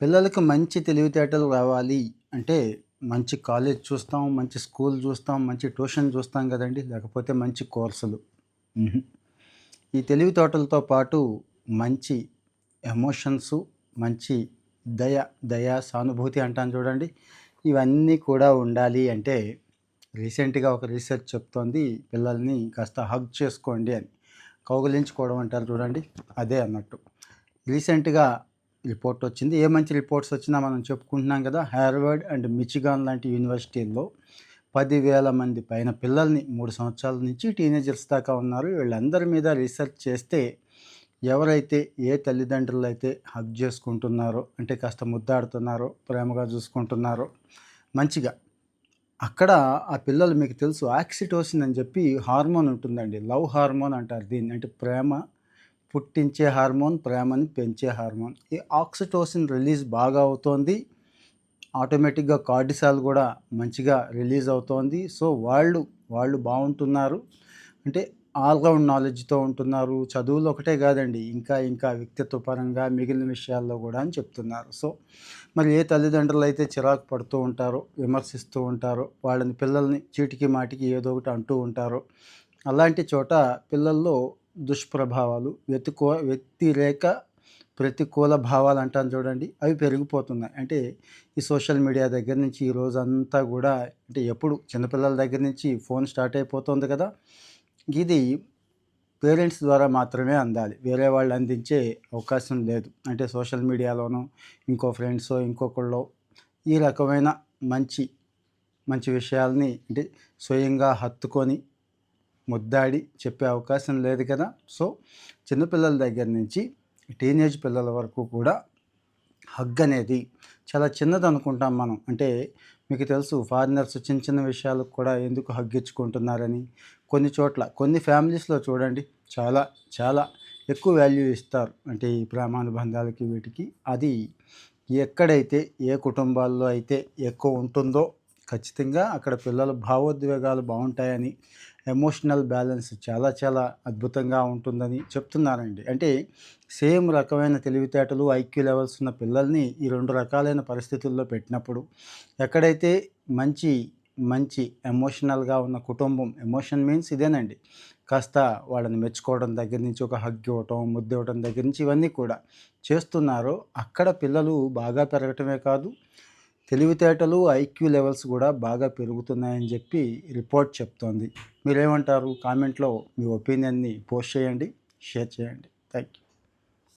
పిల్లలకి మంచి తెలివితేటలు రావాలి అంటే మంచి కాలేజ్ చూస్తాం, మంచి స్కూల్ చూస్తాం, మంచి ట్యూషన్ చూస్తాం కదండీ! లేకపోతే మంచి కోర్సులు. ఈ తెలివితేటలతో పాటు మంచి ఎమోషన్సు, మంచి దయ, దయ, సానుభూతి అంటాం చూడండి. ఇవన్నీ కూడా ఉండాలి అంటే రీసెంట్‌గా ఒక రీసెర్చ్ చెప్తోంది పిల్లల్ని కాస్త హగ్ చేసుకోండి అని. కౌగిలించుకోవడం అంటారు చూడండి. అదే అన్నట్టు. రీసెంట్‌గా రిపోర్ట్ వచ్చింది. ఏ మంచి రిపోర్ట్స్ వచ్చినా మనం చెప్పుకుంటున్నాం కదా! హార్వర్డ్ అండ్ మిచిగాన్ లాంటి యూనివర్సిటీల్లో పదివేల మంది పైన పిల్లల్ని మూడు సంవత్సరాల నుంచి టీనేజర్స్ దాకా ఉన్నారు. వీళ్ళందరి మీద రీసెర్చ్ చేస్తే ఎవరైతే ఏ తల్లిదండ్రులైతే హగ్ చేసుకుంటున్నారో అంటే కాస్త ముద్దాడుతున్నారో, ప్రేమగా చూసుకుంటున్నారో, మంచిగా అక్కడ ఆ పిల్లలు మీకు తెలుసు ఆక్సిటోసిన్ అని చెప్పి హార్మోన్ ఉంటుందండి. లవ్ హార్మోన్ అంటారు దీన్ని. అంటే ప్రేమ పుట్టించే హార్మోన్, ప్రేమని పెంచే హార్మోన్. ఈ ఆక్సిటోసిన్ రిలీజ్ బాగా అవుతోంది. ఆటోమేటిక్‌గా కార్డిసాల్ కూడా మంచిగా రిలీజ్ అవుతోంది. సో, వాళ్ళు, వాళ్ళు బాగుంటున్నారు అంటే ఆల్ రౌండ్ నాలెడ్జ్‌తో ఉంటున్నారు. చదువులు ఒకటే కాదండి. ఇంకా, ఇంకా వ్యక్తిత్వ పరంగా మిగిలిన విషయాల్లో కూడా అని చెప్తున్నారు. సో, మరి ఏ తల్లిదండ్రులు అయితే చిరాకు పడుతూ ఉంటారో, విమర్శిస్తూ ఉంటారో, వాళ్ళని పిల్లల్ని చీటికి మాటికి ఏదో ఒకటి అంటూ ఉంటారో, అలాంటి చోట పిల్లల్లో దుష్ప్రభావాలు, వ్యతికో వ్యతిరేక ప్రతికూల భావాలు అంటాను చూడండి. అవి పెరిగిపోతున్నాయి. అంటే ఈ సోషల్ మీడియా దగ్గర నుంచి ఈ రోజంతా కూడా అంటే ఎప్పుడు చిన్నపిల్లల దగ్గర నుంచి ఫోన్ స్టార్ట్ అయిపోతుంది కదా! ఇది పేరెంట్స్ ద్వారా మాత్రమే అందాలి. వేరే వాళ్ళు అందించే అవకాశం లేదు. అంటే సోషల్ మీడియాలోనో, ఇంకో ఫ్రెండ్స్ ఇంకొకళ్ళో ఈ రకమైన మంచి, మంచి విషయాల్ని అంటే స్వయంగా హత్తుకొని, ముద్దాడి చెప్పే అవకాశం లేదు కదా! సో, చిన్నపిల్లల దగ్గర నుంచి టీనేజ్ పిల్లల వరకు కూడా హగ్ అనేది చాలా చిన్నదనుకుంటాం మనం. అంటే మీకు తెలుసు ఫారినర్స్ చిన్న, చిన్న విషయాలకు కూడా ఎందుకు హగ్ ఇచ్చుకుంటున్నారని. కొన్ని చోట్ల కొన్ని ఫ్యామిలీస్‌లో చూడండి చాలా, చాలా ఎక్కువ వాల్యూ ఇస్తారు. అంటే ఈ ప్రేమానుబంధాలకి వీటికి. అది ఎక్కడైతే ఏ కుటుంబాల్లో అయితే ఎక్కువ ఉంటుందో ఖచ్చితంగా అక్కడ పిల్లల భావోద్వేగాలు బాగుంటాయని ఎమోషనల్ బ్యాలెన్స్ చాలా, చాలా అద్భుతంగా ఉంటుందని చెప్తున్నారండి. అంటే సేమ్ రకమైన తెలివితేటలు, ఐక్యూ లెవెల్స్ ఉన్న పిల్లల్ని ఈ రెండు రకాలైన పరిస్థితుల్లో పెట్టినప్పుడు ఎక్కడైతే మంచి, మంచి ఎమోషనల్‌గా ఉన్న కుటుంబం ఎమోషన్ మీన్స్ ఇదేనండి. కాస్త వాళ్ళని మెచ్చుకోవడం దగ్గర నుంచి ఒక హగ్ ఇవ్వటం, ముద్దివ్వటం దగ్గర నుంచి ఇవన్నీ కూడా చేస్తున్నారో అక్కడ పిల్లలు బాగా పెరగటమే కాదు, తెలివితేటలు, ఐక్యూ లెవెల్స్ కూడా బాగా పెరుగుతున్నాయని చెప్పి రిపోర్ట్ చెప్తోంది. మీరేమంటారు? కామెంట్‌లో మీ ఒపీనియన్‌ని పోస్ట్ చేయండి. షేర్ చేయండి. Thank you.